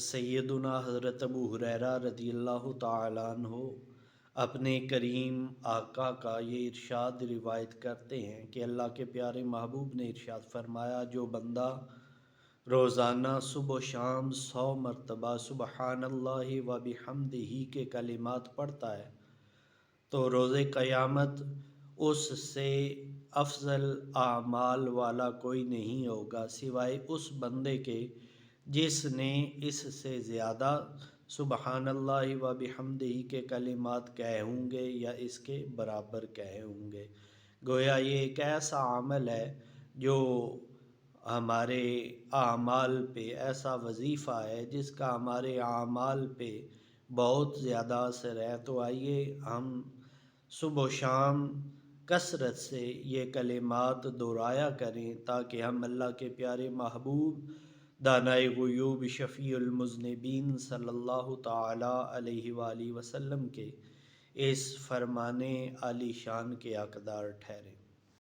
سیدنا حضرت ابو حریرہ رضی اللہ تعالیٰ عنہ اپنے کریم آقا کا یہ ارشاد روایت کرتے ہیں کہ اللہ کے پیارے محبوب نے ارشاد فرمایا، جو بندہ روزانہ صبح و شام سو مرتبہ سبحان اللہ و بحمدہ ہی کے کلمات پڑھتا ہے، تو روز قیامت اس سے افضل اعمال والا کوئی نہیں ہوگا سوائے اس بندے کے جس نے اس سے زیادہ سبحان اللہ و بحمدہی کے کلمات کہے ہوں گے یا اس کے برابر کہے ہوں گے۔ گویا یہ ایک ایسا عمل ہے جو ہمارے اعمال پہ ایسا وظیفہ ہے جس کا ہمارے اعمال پہ بہت زیادہ اثر ہے۔ تو آئیے ہم صبح و شام کثرت سے یہ کلمات دہرایا کریں تاکہ ہم اللہ کے پیارے محبوب دانائے غیوب شفیع المذنبین صلی اللہ تعالیٰ علیہ وآلہ وسلم کے اس فرمانے عالی شان کے اقدار ٹھہریں